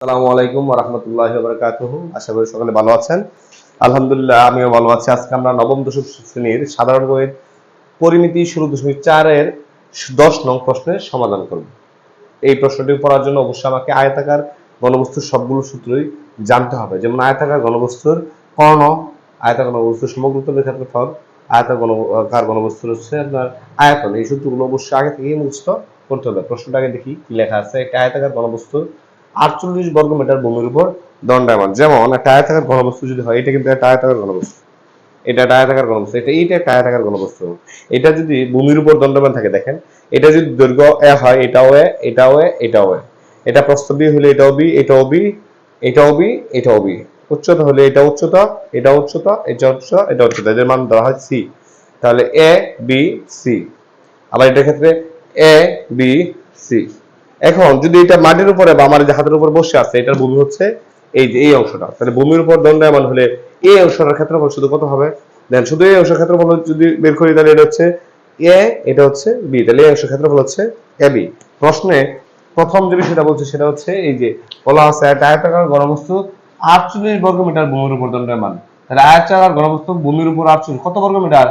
আসসালামু আলাইকুম রহমতুল্লাহ আশা করি সকলে ভালো আছেন। আলহামদুলিল্লাহ, আমিও ভালো আছি। আজকে আমরা নবম দশম শ্রেণির সাধারণ গণিত পরিমিতি দশমিক চারের দশ নং প্রশ্নের সমাধান করব। এই প্রশ্নটি পড়ার জন্য অবশ্যই আমাকে আয়তাকার গণবস্তুর সবগুলো সূত্রই জানতে হবে। যেমন আয়তাকার গণবস্তুর কর্ণ, আয়তাকার গণবস্তুর সমগ্র তলের ক্ষেত্রফল আয়তাকার গণকার গণবস্তুর হচ্ছে আপনার আয়তন। এই সূত্রগুলো অবশ্যই আগে থেকেই মুখস্থ করতে হবে। প্রশ্নটাকে দেখি কি লেখা আছে। একটা আয়তাকার গণবস্তুর আটচল্লিশ বর্গ মিটার ভূমির উপর দণ্ডায়মান। যেমন, একটা আয়তাকার ঘনবস্তু যদি হয়, এটা কিন্তু একটা আয়তাকার ঘনবস্তু। এটা একটা আয়তাকার ঘনবস্তু। এটা এইটা একটা আয়তাকার ঘনবস্তু। এটা যদি ভূমির উপর দণ্ডমান থাকে, দেখেন, এটা যদি দৈর্ঘ্য এ হয়, এটাও এ এটাও এ এটাও এ। এটা প্রস্থ বি হলে এটাও বি এটাও বি এটাও বি এটাও বি উচ্চতা হলে এটা উচ্চতা এটা উচ্চতা এটা উচ্চতা এটা উচ্চতা। এদের মান দেওয়া হয় সি তাহলে এ বি সি আবার এটার ক্ষেত্রে এ বি সি এখন যদি এটা মাটির উপরে বা আমার যে হাতের উপর বসে আছে, এটার ভূমি হচ্ছে এই যে এই অংশটা। তাহলে ভূমির উপর দণ্ডায়মান হলে এই অংশটার ক্ষেত্রফল শুধু কত হবে? দেন শুধু এই অংশের ক্ষেত্রফল যদি বের করি, তাহলে এটা হচ্ছে এ, এটা হচ্ছে বি। তাহলে এই অংশের ক্ষেত্রফল হচ্ছে এ, বি। প্রশ্নে প্রথম যে বিষয়টা বলছে, সেটা হচ্ছে এই যে বলা আছে একটা আয়তাকার ঘনবস্তু আটচল্লিশ বর্গ মিটার ভূমির উপর দণ্ডায়মান। তাহলে আয়তাকার ঘনবস্তু ভূমির উপর আটচল্লিশ, কত বর্গ মিটার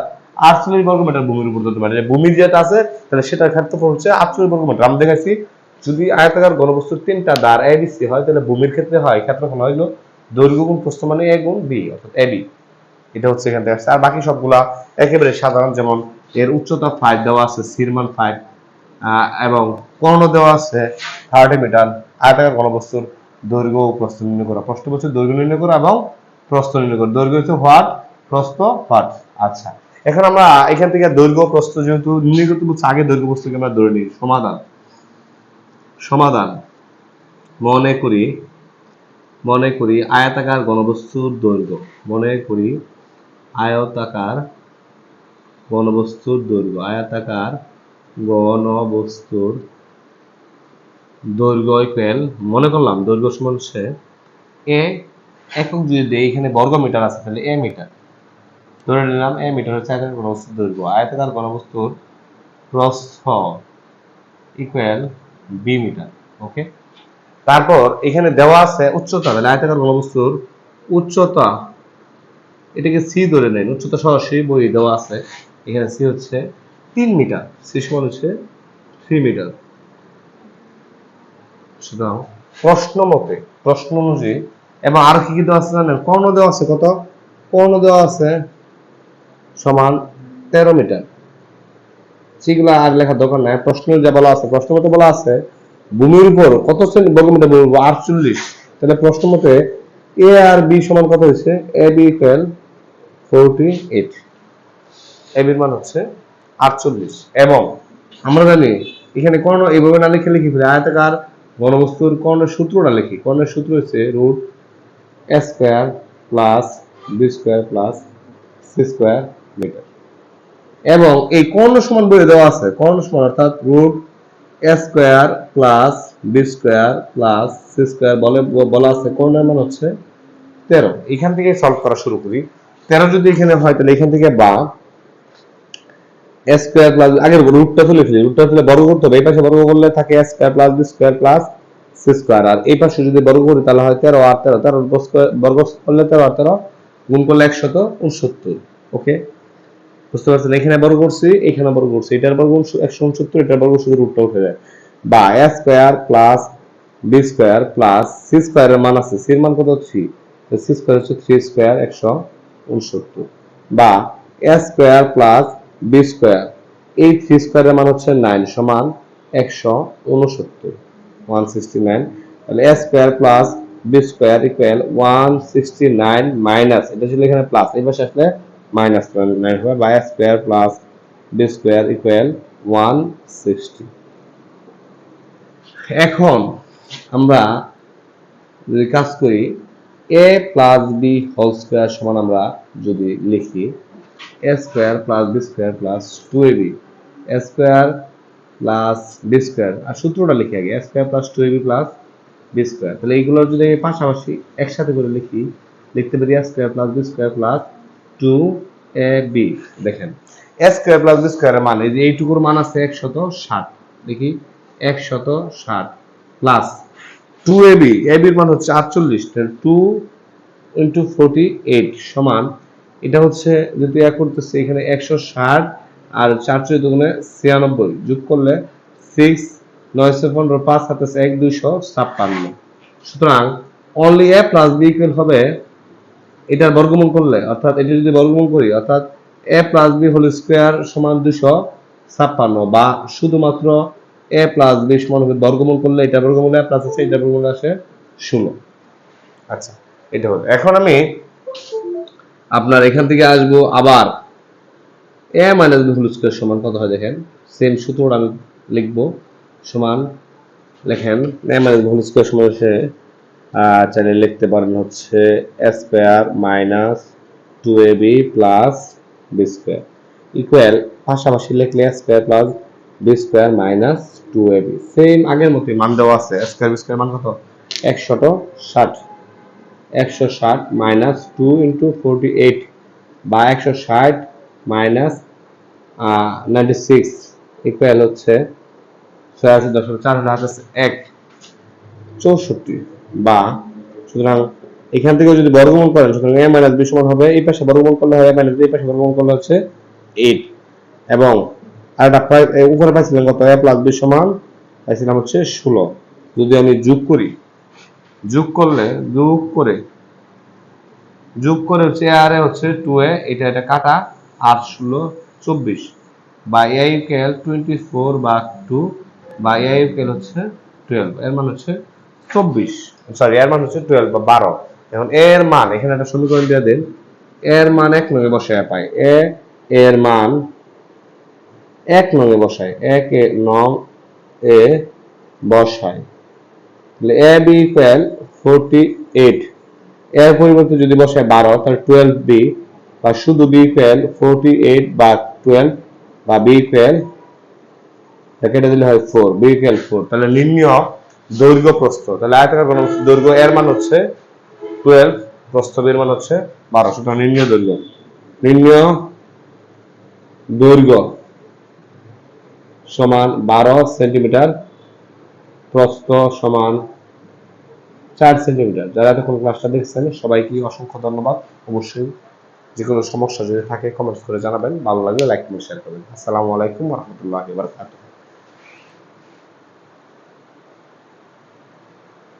আটচল্লিশ বর্গ মিটার ভূমির উপর দণ্ডায়মান। যে ভূমির যেটা আছে, তাহলে সেটার ক্ষেত্রফল হচ্ছে আটচল্লিশ বর্গ মিটার আমরা দেখাচ্ছি যদি আয়তাকার ঘনবস্তুর তিনটা দ্বার সি হয়, তাহলে ভূমির ক্ষেত্রে হয়, ক্ষেত্রফল হইল দৈর্ঘ্য গুণ প্রস্থ মানে এ গুণ বি অর্থাৎ এ বি এটা হচ্ছে এখান থেকে আসছে। আর বাকি সবগুলা একেবারে সাধারণ, যেমন এর উচ্চতা ফাইভ দেওয়া আছে সিরমান ফাইভ এবং কর্ণ দেওয়া আছে থার্টি মিটার আয়তাকার ঘনবস্তুর দৈর্ঘ্য ও প্রস্থ নির্ণয় করা। প্রশ্ন বলছে দৈর্ঘ্য নির্ণয় করা এবং প্রস্থ নির্ণয় করা। দৈর্ঘ্য হচ্ছে হোয়াট প্রস্থ হোয়াট আচ্ছা। এখন আমরা এখান থেকে দৈর্ঘ্য প্রস্থ যেহেতু নির্ণয় করতে বলছে, আগে দৈর্ঘ্য প্রস্থকে আমরা ধরে নিই। সমাধান। সমাধান। মনে করি মনে করি আয়তাকার ঘনবস্তুর দৈর্ঘ্য। মনে করি আয়তাকার ঘনবস্তুর দৈর্ঘ্য। আয়তাকার ঘনবস্তুর দৈর্ঘ্য ইকুয়াল মনে করলাম দৈর্ঘ্য সমান হচ্ছে এ একক যদি দেই, এখানে বর্গ মিটার আছে, তাহলে এ মিটার। ধরে নিলাম এ মিটার হচ্ছে আয়তাকার ঘনবস্তুর দৈর্ঘ্য। আয়তাকার ঘনবস্তুর প্রস্থ ইকুয়াল বি মিটার, ওকে? তারপর এখানে দেওয়া আছে উচ্চতা, তাহলে আয়তাকার ঘনবস্তুর উচ্চতা, এটাকে সি ধরে নেন, উচ্চতা সরাসরি বই দেওয়া আছে, এখানে সি হচ্ছে তিন মিটার, সি সমান হচ্ছে থ্রি মিটার। সুতরাং প্রশ্ন মতে, প্রশ্ন অনুযায়ী, এবং আর কি কি দেওয়া আছে জানেন? কর্ণ দেওয়া আছে কত? কর্ণ দেওয়া আছে সমান তেরো মিটার। সেগুলো আর লেখার দরকার নাই। প্রশ্ন যা বলা আছে, প্রশ্ন মতে বলা আছে, ভূমির উপর কত শ্রেণি বর্গমিটার উপর? আটচল্লিশ। তাহলে প্রশ্ন মতে এ আর বি সমান কত হয়েছে? A B equal forty eight. A বির মান হচ্ছে আটচল্লিশ। এবং আমরা জানি, এখানে কর্ণ এইভাবে না লিখে লিখি ফেলে, আয়তাকার ঘনবস্তুর কর্ণের সূত্রটা লিখি। কর্ণের সূত্র হচ্ছে root square plus B square plus C square metre. এবং এই কর্ণ সমান বলে দেওয়া আছে? কর্ণ সমান অর্থাৎ root square plus B square plus C square বলে বলা আছে। কর্ণের মান হচ্ছে? তেরো। এখান থেকে সলভ করা শুরু করি। তেরো যদি এখানে হয়, তাহলে এখান থেকে বা স্কোয়ার প্লাস আগের রুটটা তুলে ফেলি। রুটটা তুলে বর্গ করতে হবে। এই পাশে বর্গ করলে থাকে square plus B square plus C square আর এই পাশে যদি বর্গ করি, তাহলে হয় তেরো আর তেরো। তেরো বর্গ করলে তেরো আর তেরো, গুণ করলে একশত উনসত্তর। ওকে বুঝতে পারছেন? এখানে বর্গ করছি, এখানে বর্গ করছি। এটার বর্গ একশো উনসত্তর, এটার বর্গ শুধু রুটটা উঠে যায়। বা A square plus B square plus C স্কোয়ারের মান আছে। সির মান কত থ্রি সি স্কোয়ার হচ্ছে থ্রি স্কোয়ার একশো উনসত্তর। বা A square plus B square এই থ্রি স্কোয়ারের মান হচ্ছে নাইন সমান একশো উনসত্তর ওয়ান সিক্সটি নাইন তাহলে A square plus B square equal one sixty nine minus এটা ছিল এখানে প্লাস এই পাশে আসলে মাইনাস নাইন হবে by square plus B square equal one sixty এখন আমরা যদি কাজ করি A plus B whole square সমান আমরা যদি লিখি A square plus B square plus two A B A square plus B square আর সূত্রটা লিখি আগে A square plus two A B plus B square তাহলে এইগুলো যদি আমি পাশাপাশি একসাথে করে লিখি, লিখতে পারি A square plus B square plus two A B দেখেন। এ স্কোয়ার প্লাস বি স্কোয়ারের মান, এই যে এইটুকুর মান আছে একশত ষাট। দেখি, একশত ষাট প্লাস টু এবি এবির মান হচ্ছে আটচল্লিশ টু ইন্টু ফোরটি এইট সমান, এটা হচ্ছে যেহেতু এক করতেছে, এখানে একশো ষাট আর চার চৌদ্দ দুগুণে ছিয়ানব্বই, যোগ করলে সিক্স নয়শো পনেরো, পাঁচ সাতাশ এক দুইশো ছাপ্পান্ন। সুতরাং only A plus B equal হবে এটার বর্গমূল করলে অর্থাৎ এটা যদি বর্গমূল করি অর্থাৎ A plus B whole square সমান দুশো ছাপ্পান্ন বা শুধুমাত্র এ প্লাস বি সমান বর্গমূল করলে এটা বর্গমূল এ প্লাস আছে এটা বর্গমূল আসে ষোলো আচ্ছা এটা হলো। এখন আমি আপনার এখান থেকে আসব আবার A minus B whole square সমান কত হয় দেখেন? সেম সূত্রটা আমি লিখব সমান লেখেন A minus B whole square সমান হচ্ছে চাইলে লিখতে পারেন হচ্ছে square minus two A B plus B square equal পাশাপাশি লিখলে square plus B square minus two A B same আগের মতোই মান দেওয়া আছে। স্কোয়ার বি স্কোয়ার মান কত? একশত ষাট। একশো ষাট minus two into forty eight বা একশো ষাট মাইনাস নাইনটি সিক্স ইকুয়াল হচ্ছে ছয়াশি দশমিক চার হাজার আছে এক। চৌষট্টি। বা, সুতরাং এখান থেকে যদি বর্গমূল করেন, সুতরাং এ মাইনাস বি সমান হবে, এই পাশে বর্গমূল করলে হয় এ মাইনাস এই পাশে বর্গমূল করলে হচ্ছে এইট এবং আরেকটা প্রায় এ উপরে পাইছিলাম কত? এ প্লাস বি সমান, পাইছিলাম হচ্ছে ষোলো। যদি আমি যোগ করি, যোগ করলে, যোগ করে যোগ করে হচ্ছে আর এ হচ্ছে টু এ, এটা এটা কাটা আর ষোলো, চব্বিশ। বা এ ইউকেল টোয়েন্টি ফোর বা টু বা এ ইউকেল হচ্ছে টুয়েলভ এর মান হচ্ছে চব্বিশ। সরি এইট এর পরিবর্তে যদি বসায় বারো, তাহলে টুয়েলভ বি। বা শুধু বি ইকুয়াল ফোরটি এইট বা টুয়েলভ বা বি ইকুয়াল কেটে দিলে হয় ফোর বি ইকুয়াল ফোর তাহলে নির্ণয় দৈর্ঘ্য প্রস্থ। তাহলে আয়তাকার কোণ দৈর্ঘ্য, এর মান হচ্ছে টুয়েলভ প্রস্থ এর মান হচ্ছে বারো, সুতরাং নির্ণয় দৈর্ঘ্য। নির্ণয় দৈর্ঘ্য সমান বারো সেন্টিমিটার, প্রস্থ সমান চার সেন্টিমিটার। যারা এতক্ষণ ক্লাসটা দেখছেন, সবাইকে অসংখ্য ধন্যবাদ। অবশ্যই যে কোনো সমস্যা যদি থাকে কমেন্টস করে জানাবেন। ভালো লাগলে লাইক কমেন্ট শেয়ার করবেন। আসসালামু আলাইকুম রহমতুল্লাহ